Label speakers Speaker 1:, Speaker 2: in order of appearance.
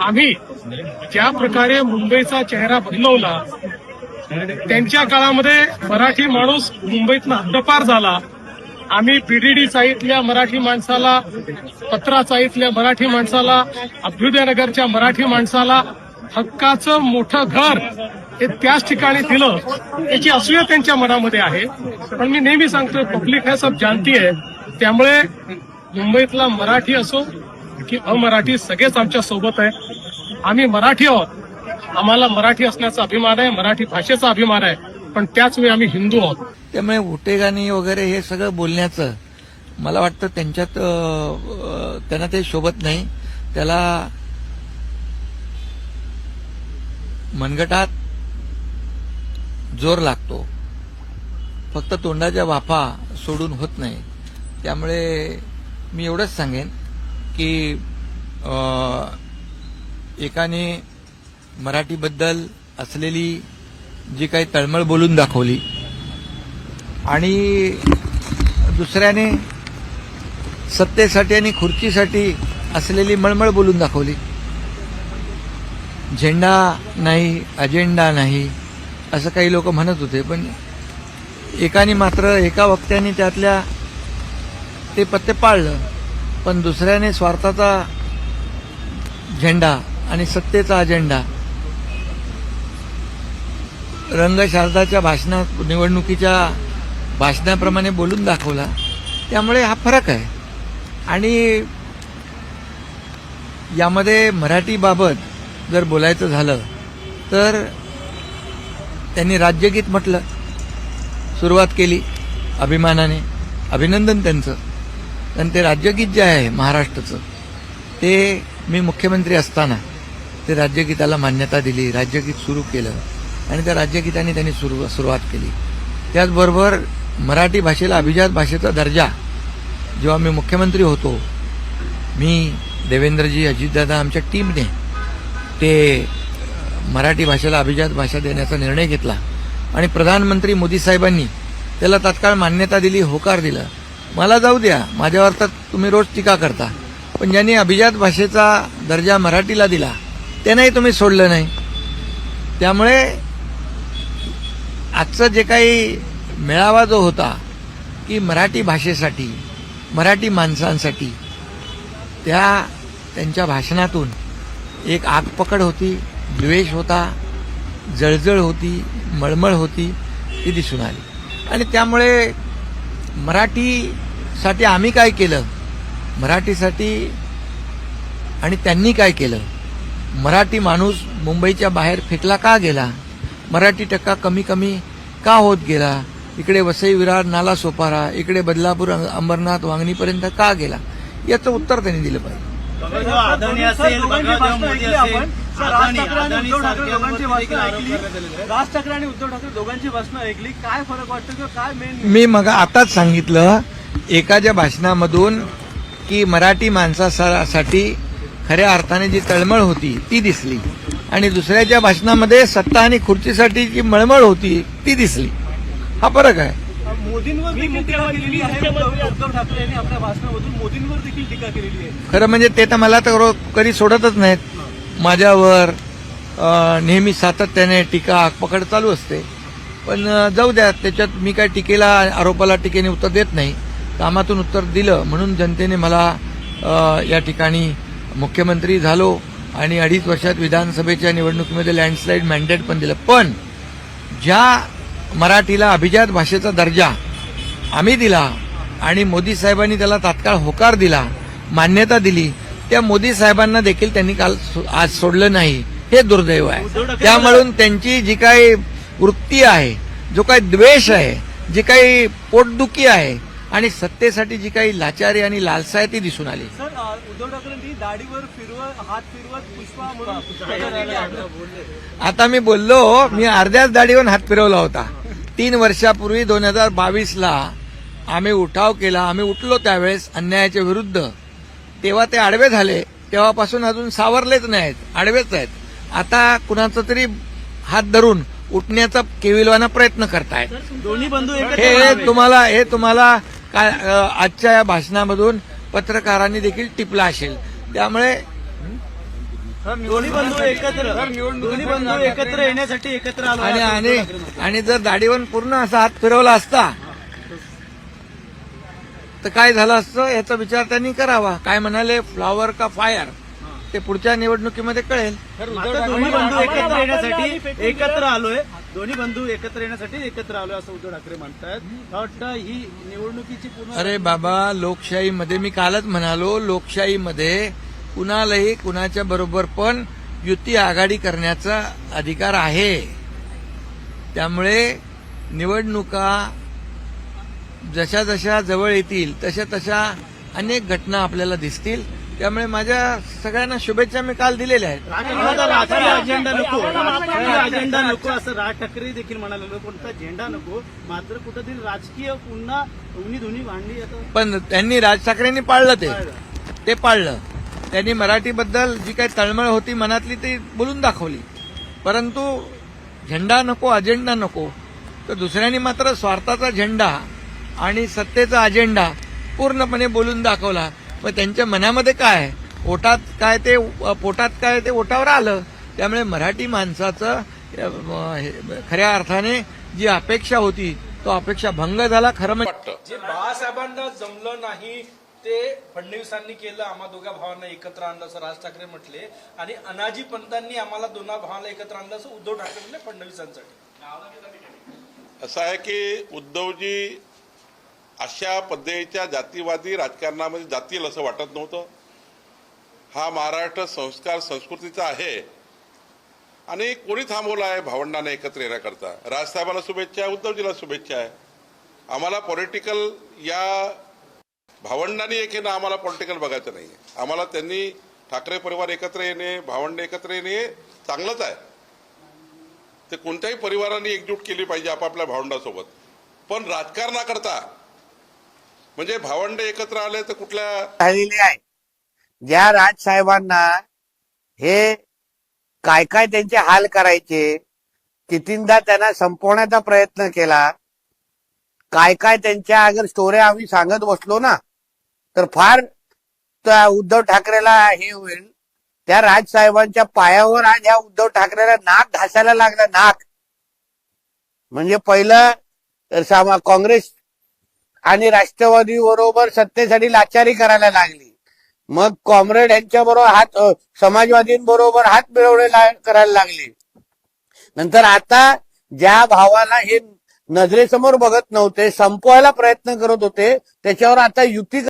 Speaker 1: आम्ही ज्या प्रकारे मुंबईचा चेहरा बदलवला त्यांच्या काळामध्ये मराठी माणूस मुंबईतनं हद्दपार झाला. आम्ही पीडीडी साईतल्या मराठी माणसाला पत्रा साईतल्या मराठी माणसाला अभ्युदयनगरच्या मराठी माणसाला हक्काचं मोठं घर हे त्याच ठिकाणी दिलं याची असूया त्यांच्या मनामध्ये आहे. पण मी नेहमी सांगतोय पब्लिक हे सब जानती आहे त्यामुळे मुंबईतला मराठी असो की अमराठी सगळेच आमच्यासोबत आहे. आम्ही मराठी आहोत. आम्हाला मराठी असण्याचा अभिमान आहे मराठी भाषेचा अभिमान आहे पण त्याच वेळी आम्ही हिंदू आहोत.
Speaker 2: त्यामुळे उटेगाणी वगैरे हे सगळं बोलण्याचं मला वाटतं त्यांच्यात त्यांना ते शोभत नाही. त्याला मनगटात जोर लागतो. फक्त तोंडाच्या वाफा सोडून होत नाही. त्यामुळे मी एवढंच सांगेन. की एकाने मराठीबद्दल असलेली जी काही तळमळ बोलून दाखवली आणि दुसऱ्याने सत्तेसाठी आणि खुर्चीसाठी असलेली मळमळ बोलून दाखवली. झेंडा नाही अजेंडा नाही असं काही लोक म्हणत होते पण एकाने मात्र एका वक्त्याने त्यातल्या ते पत्ते पाळलं. पण दुसऱ्याने स्वार्थाचा झेंडा आणि सत्तेचा अजेंडा रंगशारदाच्या भाषणात निवडणुकीच्या भाषणाप्रमाणे बोलून दाखवला. त्यामुळे हा फरक आहे. आणि यामध्ये मराठीबाबत जर बोलायचं झालं तर त्यांनी राज्यगीत म्हटलं. सुरुवात केली अभिमानाने. अभिनंदन त्यांचं. कारण ते राज्यगीत जे आहे महाराष्ट्राचं ते मी मुख्यमंत्री असताना ते राज्यगीताला मान्यता दिली राज्यगीत सुरू केलं आणि त्या राज्यगीताने त्यांनी सुरू सुरुवात केली. त्याचबरोबर मराठी भाषेला अभिजात भाषेचा दर्जा जेव्हा मी मुख्यमंत्री होतो मी देवेंद्रजी अजितदादा आमच्या टीमने ते मराठी भाषेला अभिजात भाषा देण्याचा निर्णय घेतला आणि प्रधानमंत्री मोदी साहेबांनी त्याला तात्काळ मान्यता दिली होकार दिला. मला जाऊ द्या. माझ्यावर तर तुम्ही रोज टीका करता. पण ज्यांनी अभिजात भाषेचा दर्जा मराठीला दिला त्यांनाही तुम्ही सोडलं नाही. त्यामुळे आजचं जे काही मेळावा जो होता की मराठी भाषेसाठी मराठी माणसांसाठी त्या त्यांच्या भाषणातून एक आगपकड होती द्वेष होता जळजळ होती मळमळ होती ती दिसून आली. आणि त्यामुळे मराठी मराठीसाठी आम्ही काय केलं? मराठीसाठी आणि त्यांनी काय केलं? मराठी माणूस मुंबईच्या बाहेर फेकला का गेला? मराठी टक्का कमी कमी का होत गेला? इकडे वसई विरार नाला सोपारा इकडे बदलापूर अंबरनाथ वांगणीपर्यंत का गेला? याचं उत्तर त्यांनी दिलं पाहिजे.
Speaker 3: राज ठाकरे आणि उद्धव ठाकरे दोघांची भाषणं ऐकली. काय फरक वाटतं किंवा काय मेन
Speaker 2: मी मग आताच सांगितलं एकाच्या भाषणामधून की मराठी माणसासाठी खऱ्या अर्थाने जी तळमळ होती ती दिसली. आणि दुसऱ्याच्या भाषणामध्ये सत्ता आणि खुर्चीसाठी जी मळमळ होती ती दिसली. हा फरक आहे.
Speaker 3: मोदींवर देखील टीका केलेली आहे. उद्धव उद्धव ठाकरे यांनी आपल्या भाषणामधून मोदींवर देखील टीका केलेली आहे.
Speaker 2: खरं म्हणजे ते तर मला तर कधी सोडतच नाहीत. माझ्यावर नेहमी सातत्याने टीका पकड चालू असते. पण जाऊ द्या त्याच्यात मी काय टीकेला आरोपाला टीकेने उत्तर देत नाही. कामातून उत्तर दिलं म्हणून जनतेने मला या ठिकाणी मुख्यमंत्री झालो आणि अडीच वर्षात विधानसभेच्या निवडणुकीमध्ये लँडस्लाईड मॅन्डेट पण दिलं. पण ज्या मराठीला अभिजात भाषेचा दर्जा आम्ही दिला आणि मोदी साहेबांनी त्याला तात्काळ होकार दिला मान्यता दिली त्या मोदी साहेबांना देखील त्यांनी काल आज सोडलं नाही. हे दुर्दैव आहे. त्यामुळून त्यांची जी काही वृत्ती आहे जो काही द्वेष आहे जी काही पोटदुखी आहे आणि सत्तेसाठी जी काही लाचारी आणि लालसा आहे ती दिसून आली.
Speaker 3: उद्धव ठाकरेंनी दाढीवर हात फिरवत.
Speaker 2: आता मी बोललो मी अर्ध्याच दाढीवर हात फिरवला होता. तीन वर्षापूर्वी दोन हजार बावीसला आम्ही उठाव केला. आम्ही उठलो त्यावेळेस अन्यायाच्या विरुद्ध. तेव्हा ते आडवे झाले. तेव्हापासून अजून सावरलेच नाहीत. आडवेच आहेत. आता कुणाचा तरी हात धरून उठण्याचा केविलवाना प्रयत्न करतायत.
Speaker 4: दोन्ही बंधू
Speaker 2: हे. तुम्हाला हे तुम्हाला आजच्या या भाषणामधून पत्रकारांनी देखील टिपलं असेल. त्यामुळे
Speaker 4: दोन्ही बंधू एकत्र दोन्ही बंधू एकत्र येण्यासाठी एकत्र आलो
Speaker 2: आणि आणि. आणि जर दाढीवर पूर्ण असा हात फिरवला असता तर काय झालं असतं याचा विचार त्यांनी करावा. काय म्हणाले फ्लॉवर का फायर ते पुढच्या निवडणुकीमध्ये कळेल.
Speaker 4: दोन्ही बंधू एकत्र येण्यासाठी एकत्र आलोय. दोन्ही बंधू एकत्र येण्यासाठी एकत्र आलो असं उद्धव ठाकरे म्हणतात मला वाटतं ही निवडणुकीची पूर्ण
Speaker 2: अरे बाबा लोकशाहीमध्ये मी कालच म्हणालो लोकशाहीमध्ये कुणालाही कुणाच्या बरोबर पण युती आघाडी करण्याचा अधिकार आहे. त्यामुळे निवडणुका जशा जशा जवळ येतील तशा तशा अनेक घटना आपल्याला दिसतील. त्यामुळे माझ्या सगळ्यांना शुभेच्छा मी काल दिलेल्या आहेत.
Speaker 4: अजेंडा नको. अजेंडा नको. असं राज ठाकरे देखील म्हणाले कोणता झेंडा नको मात्र कुठेतरी राजकीय पुन्हा दोन्ही दोन्ही भांडी आता
Speaker 2: पण त्यांनी राज ठाकरेंनी पाळलं ते. ते पाळलं. त्यांनी मराठीबद्दल जी काही तळमळ होती मनातली ती बोलून दाखवली. परंतु झेंडा नको अजेंडा नको. तर दुसऱ्यांनी मात्र स्वार्थाचा झेंडा आणि सत्तेचा अजेंडा पूर्णपणे बोलून दाखवला. मग त्यांच्या मनामध्ये काय? ओटात काय ते पोटात काय ते ओटावर आलं. त्यामुळे मराठी माणसाचं खऱ्या अर्थाने जी अपेक्षा होती तो अपेक्षा भंग झाला खरं म्हणजे
Speaker 5: जे बाळासाहेबांना जमलं नाही ते फडणवीसांनी केलं आम्हा दोघा भावांना एकत्र आणलं असं राज ठाकरे म्हटले. आणि अनाजी पंतांनी आम्हाला दोना भावांना एकत्र आणलं असं उद्धव ठाकरे म्हटले फडणवीसांसाठी.
Speaker 6: असं आहे की उद्धवजी अशा पद्धतीच्या जातीवादी राजकारणामध्ये जातील असं वाटत नव्हतं. हा महाराष्ट्र संस्कार संस्कृतीचा आहे. आणि कोणी थांबवला आहे भावंडांना एकत्र येण्याकरता. राजसाहेबांना शुभेच्छा आहे उद्धवजीला शुभेच्छा आहे. आम्हाला पॉलिटिकल या भावंडांनी एक येणं आम्हाला पॉलिटिकल बघायचं नाही आम्हाला त्यांनी ठाकरे परिवार एकत्र येणे भावंड एकत्र येणे चांगलंच आहे. ते कोणत्याही परिवाराने एकजूट केली पाहिजे आपापल्या भावंडासोबत. पण राजकारणाकरता म्हणजे भावंड एकत्र आले तर कुठल्या
Speaker 7: झालेली आहे. ज्या राजसाहेबांना हे काय काय त्यांचे हाल करायचे कितींदा त्यांना संपवण्याचा प्रयत्न केला काय काय त्यांच्या अगर स्टोऱ्या आम्ही सांगत बसलो ना तर फार त्या उद्धव ठाकरेला हे होईल. त्या राजसाहेबांच्या पायावर आज ह्या उद्धव ठाकरेला नाक घासायला लागला नाक. म्हणजे पहिलं तर काँग्रेस आणि राष्ट्रवादी बरोबर सत्तेसाठी लाचारी करायला लागली. मग कॉम्रेड यांच्या बरोबर हात समाजवादींबरोबर हात मिळवणे ला- करायला लागले. नंतर आता ज्या भावाला हे नजरेसमोर बघत नव्हते संपवायला प्रयत्न करत होते त्याच्यावर आता युती